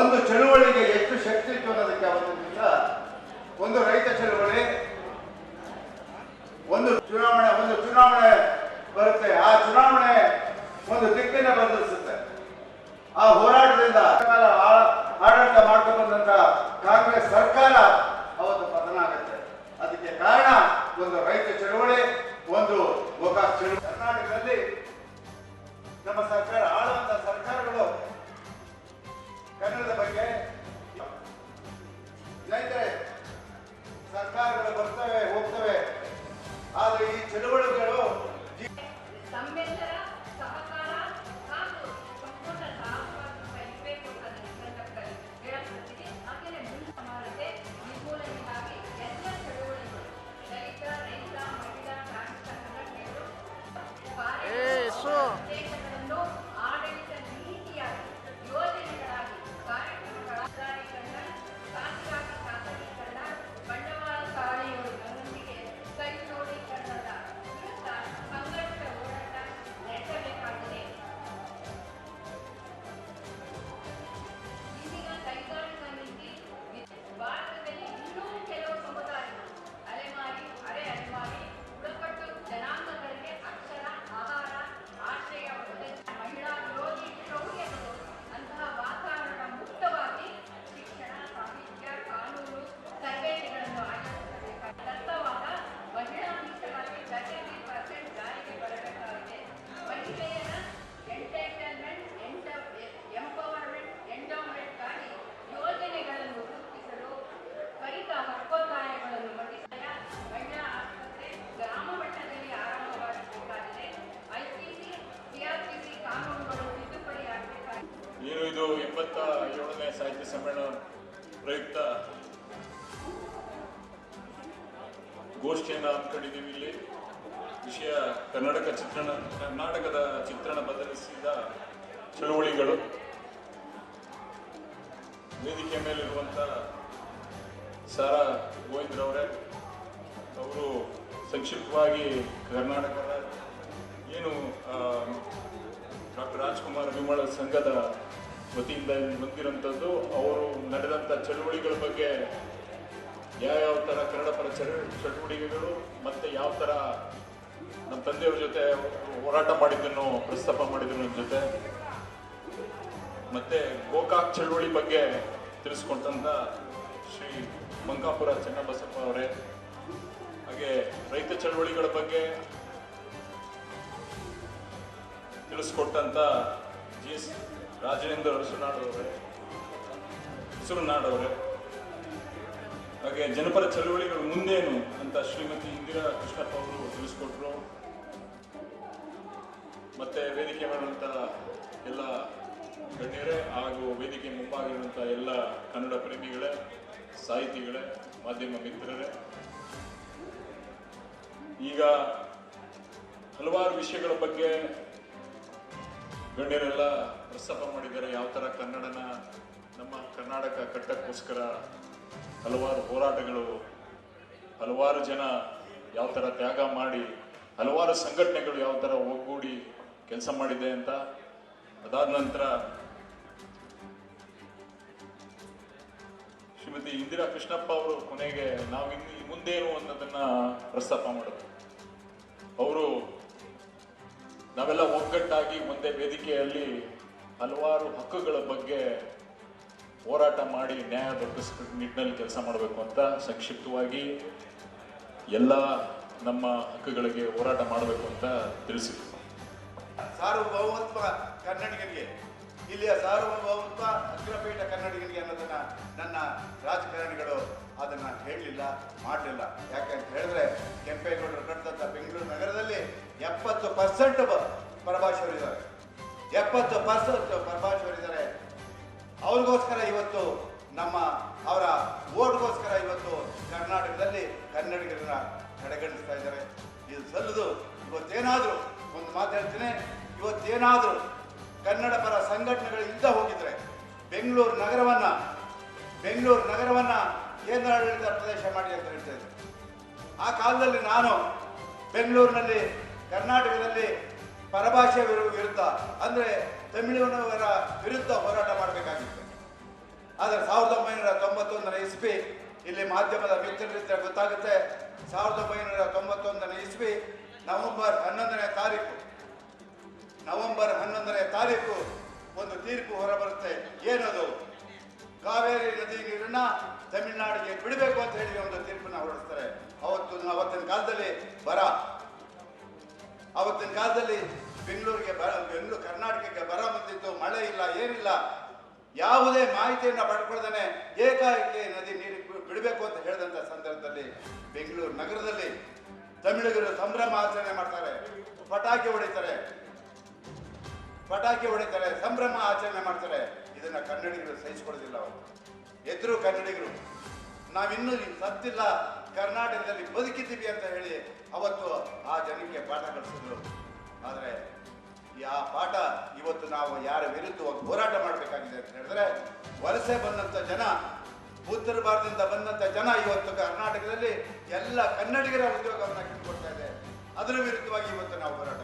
ಒಂದು ಚಳುವಳಿಗೆ ಎಷ್ಟು ಶಕ್ತಿ ಇತ್ತು ಅನ್ನೋದಕ್ಕೆ ಅವತ್ತಿನಿಂದ ಒಂದು ರೈತ ಚಳುವಳಿ, ಒಂದು ಚುನಾವಣೆ ಒಂದು ಚುನಾವಣೆ ಬರುತ್ತೆ. ಆ ಚುನಾವಣೆ ಒಂದು ದಿಕ್ಕಿನ ಬದಲಿಸುತ್ತೆ. ಆ ಹೋರಾಟದಿಂದ ಆಡಳಿತ ಮಾಡ್ಕೊಂಡು ಬಂದಂತ ಕಾಂಗ್ರೆಸ್ ಸರ್ಕಾರ ಅವತ್ತು ಪತನ ಆಗುತ್ತೆ. ಅದಕ್ಕೆ ಕಾರಣ ಒಂದು ಗೋಷ್ಠಿಯನ್ನು ಹಮ್ಮಿಕೊಂಡಿದ್ದೀವಿ ಇಲ್ಲಿ. ವಿಷಯ ಕರ್ನಾಟಕ ಚಿತ್ರಣ, ಕರ್ನಾಟಕದ ಚಿತ್ರಣ ಬದಲಿಸಿದ ಚಳುವಳಿಗಳು. ವೇದಿಕೆ ಮೇಲಿರುವಂಥ ಸಾರಾ ಗೋವಿಂದ್ರವರೇ ಅವರು ಸಂಕ್ಷಿಪ್ತವಾಗಿ ಕರ್ನಾಟಕದ ಏನು ಡಾಕ್ಟರ್ ರಾಜ್ಕುಮಾರ್ ವಿಮಳ ಸಂಘದ ವತಿಯಿಂದ ಬಂದಿರುವಂಥದ್ದು ಅವರು ನಡೆದಂಥ ಚಳುವಳಿಗಳ ಬಗ್ಗೆ ಯಾವ್ಯಾವ ಥರ ಕನ್ನಡ ಪರ ಚಟುವಟಿಕೆಗಳು ಮತ್ತು ಯಾವ ಥರ ನಮ್ಮ ತಂದೆಯವ್ರ ಜೊತೆ ಹೋರಾಟ ಮಾಡಿದ್ದನ್ನು, ಪ್ರಸ್ತಾಪ ಮಾಡಿದ್ರು ಜೊತೆ. ಮತ್ತು ಗೋಕಾಕ್ ಚಳುವಳಿ ಬಗ್ಗೆ ತಿಳಿಸ್ಕೊಟ್ಟಂತ ಶ್ರೀ ಮಂಕಾಪುರ ಚೆನ್ನಬಸಪ್ಪ ಅವರೇ. ಹಾಗೆ ರೈತ ಚಳುವಳಿಗಳ ಬಗ್ಗೆ ತಿಳಿಸ್ಕೊಟ್ಟಂತ ಜಿ ಎಸ್ ರಾಜೇಂದ್ರ ಅರಸುನಾಡವರೇ ಹೆಸರುನಾಡವರೇ ಹಾಗೆ ಜನಪರ ಚಳುವಳಿಗಳು ಮುಂದೇನು ಅಂತ ಶ್ರೀಮತಿ ಇಂದಿರಾ ಕೃಷ್ಣಪ್ಪ ಅವರು ತಿಳಿಸ್ಕೊಟ್ರು? ಮತ್ತೆ ವೇದಿಕೆ ಮಾಡುವಂತ ಎಲ್ಲ ಗಣ್ಯರೇ ಹಾಗೂ ವೇದಿಕೆ ಮುಂಭಾಗಿರುವಂಥ ಎಲ್ಲ ಕನ್ನಡ ಪ್ರೇಮಿಗಳೇ, ಸಾಹಿತಿಗಳೇ, ಮಾಧ್ಯಮ ಮಿತ್ರರೇ, ಈಗ ಹಲವಾರು ವಿಷಯಗಳ ಬಗ್ಗೆ ಗಣ್ಯರೆಲ್ಲ ಪ್ರಸ್ತಾಪ ಮಾಡಿದ್ದಾರೆ. ಯಾವ ಥರ ಕನ್ನಡನ ನಮ್ಮ ಕರ್ನಾಟಕ ಕಟ್ಟಕ್ಕೋಸ್ಕರ ಹಲವಾರು ಹೋರಾಟಗಳು, ಹಲವಾರು ಜನ ಯಾವ ಥರ ತ್ಯಾಗ ಮಾಡಿ, ಹಲವಾರು ಸಂಘಟನೆಗಳು ಯಾವ ಥರ ಒಗ್ಗೂಡಿ ಕೆಲಸ ಮಾಡಿದೆ ಅಂತ ಅದಾದ ನಂತರ ಶ್ರೀಮತಿ ಇಂದಿರಾ ಕೃಷ್ಣಪ್ಪ ಅವರು ಕೊನೆಗೆ ನಾವು ಇನ್ನು ಮುಂದೇನು ಅನ್ನೋದನ್ನ ಪ್ರಸ್ತಾಪ ಮಾಡೋದು. ಅವರು ನಾವೆಲ್ಲ ಒಗ್ಗಟ್ಟಾಗಿ ಒಂದೇ ವೇದಿಕೆಯಲ್ಲಿ ಹಲವಾರು ಹಕ್ಕುಗಳ ಬಗ್ಗೆ ಹೋರಾಟ ಮಾಡಿ ನ್ಯಾಯ ದೊರಕಿಸ್ ನಿಟ್ಟಿನಲ್ಲಿ ಕೆಲಸ ಮಾಡಬೇಕು ಅಂತ ಸಂಕ್ಷಿಪ್ತವಾಗಿ ಎಲ್ಲ ನಮ್ಮ ಹಕ್ಕುಗಳಿಗೆ ಹೋರಾಟ ಮಾಡಬೇಕು ಅಂತ ತಿಳಿಸಿದ್ರು. ಸಾರ್ವಭೌಮತ್ವ ಕನ್ನಡಿಗರಿಗೆ. ಇಲ್ಲಿಯ ಸಾರ್ವಭೌಮತ್ವ ಅಗ್ರಪೀಠ ಕನ್ನಡಿಗರಿಗೆ ಅನ್ನೋದನ್ನ ನನ್ನ ರಾಜಕಾರಣಿಗಳು ಅದನ್ನ ಹೇಳಲಿಲ್ಲ, ಮಾಡಲಿಲ್ಲ. ಯಾಕಂತ ಹೇಳಿದ್ರೆ, ಕೆಂಪೇಗೌಡರು ಕಟ್ಟಿದಂಥ ಬೆಂಗಳೂರು ನಗರದಲ್ಲಿ ಎಪ್ಪತ್ತು ಪರ್ಸೆಂಟ್ ಪರಭಾಷೆಯವರಿದ್ದಾರೆ ಎಪ್ಪತ್ತು ಪರ್ಸೆಂಟ್ ಪರಭಾಷೆಯವರಿದ್ದಾರೆ ಅವ್ರಿಗೋಸ್ಕರ ಇವತ್ತು ನಮ್ಮ, ಅವರ ಓಟ್ಗೋಸ್ಕರ ಇವತ್ತು ಕರ್ನಾಟಕದಲ್ಲಿ ಕನ್ನಡಿಗರನ್ನ ಕಡೆಗಣಿಸ್ತಾ ಇದ್ದಾರೆ. ಇದು ಸಲ್ಲದು, ಇವತ್ತೇನಾದರೂ ಒಂದು ಮಾತು ಹೇಳ್ತೀನಿ. ಇವತ್ತೇನಾದರೂ ಕನ್ನಡ ಪರ ಸಂಘಟನೆಗಳು ಇದ್ದ ಹೋಗಿದ್ರೆ ಬೆಂಗಳೂರು ನಗರವನ್ನ ಬೆಂಗಳೂರು ನಗರವನ್ನ ಕೇಂದ್ರಾಡಳಿತ ಪ್ರದೇಶ ಮಾಡಿ ಅಂತ ಹೇಳ್ತಾ ಇದ್ದೆ. ಆ ಕಾಲದಲ್ಲಿ ನಾನು ಬೆಂಗಳೂರಿನಲ್ಲಿ, ಕರ್ನಾಟಕದಲ್ಲಿ ಪರಭಾಷೆ ವಿರು- ವಿರುದ್ಧ, ಅಂದ್ರೆ ತಮಿಳುನವರ ವಿರುದ್ಧ ಹೋರಾಟ ಮಾಡಬೇಕಾಗಿತ್ತು. ಆದರೆ ಸಾವಿರದ ಒಂಬೈನೂರ ತೊಂಬತ್ತೊಂದರ ಇಸ್ವಿ, ಇಲ್ಲಿ ಮಾಧ್ಯಮದ ಮಿತ್ರರಿದ್ದರೆ ಗೊತ್ತಾಗುತ್ತೆ, ಸಾವಿರದ ಒಂಬೈನೂರ ತೊಂಬತ್ತೊಂದನೇ ಇಸ್ವಿ ನವೆಂಬರ್ ಹನ್ನೊಂದನೇ ತಾರೀಕು. ನವೆಂಬರ್ ಹನ್ನೊಂದನೇ ತಾರೀಕು ಒಂದು ತೀರ್ಪು ಹೊರಬರುತ್ತೆ. ಏನದು? ಕಾವೇರಿ ನದಿ ನೀರನ್ನ ತಮಿಳುನಾಡಿಗೆ ಬಿಡಬೇಕು ಅಂತ ಹೇಳಿ ಒಂದು ತೀರ್ಪನ್ನ ಹೊರಡಿಸ್ತಾರೆ. ಅವತ್ತು ಅವತ್ತಿನ ಕಾಲದಲ್ಲಿ ಬರ. ಅವತ್ತಿನ ಕಾಲದಲ್ಲಿ ಬೆಂಗಳೂರಿಗೆ ಬರ ಬೆಂಗಳೂರು ಕರ್ನಾಟಕಕ್ಕೆ ಬರ ಬಂದಿತ್ತು ಮಳೆ ಇಲ್ಲ, ಏನಿಲ್ಲ, ಯಾವುದೇ ಮಾಹಿತಿಯನ್ನು ಪಡ್ಕೊಳ್ದೇನೆ ಏಕಾಏಕಿ ನದಿ ನೀರು ಬಿಡಬೇಕು ಅಂತ ಹೇಳಿದಂಥ ಸಂದರ್ಭದಲ್ಲಿ ಬೆಂಗಳೂರು ನಗರದಲ್ಲಿ ತಮಿಳಿಗರು ಸಂಭ್ರಮ ಆಚರಣೆ ಮಾಡ್ತಾರೆ, ಪಟಾಕಿ ಹೊಡಿತಾರೆ ಪಟಾಕಿ ಹೊಡಿತಾರೆ, ಸಂಭ್ರಮ ಆಚರಣೆ ಮಾಡ್ತಾರೆ. ಇದನ್ನು ಕನ್ನಡಿಗರು ಸಹಿಸಿಕೊಳ್ಳೋದಿಲ್ಲ ಅವರು. ಎದುರು ಕನ್ನಡಿಗರು. ನಾವಿನ್ನೂ ಸತ್ತಿಲ್ಲ, ಕರ್ನಾಟಕದಲ್ಲಿ ಬದುಕಿದ್ದೀವಿ ಅಂತ ಹೇಳಿ ಅವತ್ತು ಆ ಜನಕ್ಕೆ ಪಾಠ ಕಲಿಸಿದ್ರು. ಆದರೆ ಆ ಪಾಠ ಇವತ್ತು ನಾವು ಯಾರ ವಿರುದ್ಧವಾಗಿ ಹೋರಾಟ ಮಾಡಬೇಕಾಗಿದೆ ಅಂತ ಹೇಳಿದ್ರೆ, ವಲಸೆ ಬಂದಂಥ ಜನ, ಉತ್ತರ ಭಾರತದಿಂದ ಬಂದಂಥ ಜನ ಇವತ್ತು ಕರ್ನಾಟಕದಲ್ಲಿ ಎಲ್ಲ ಕನ್ನಡಿಗರ ಉದ್ಯೋಗವನ್ನು ಕಿತ್ಕೊಡ್ತಾ ಇದೆ. ಅದರ ವಿರುದ್ಧವಾಗಿ ಇವತ್ತು ನಾವು ಹೋರಾಟ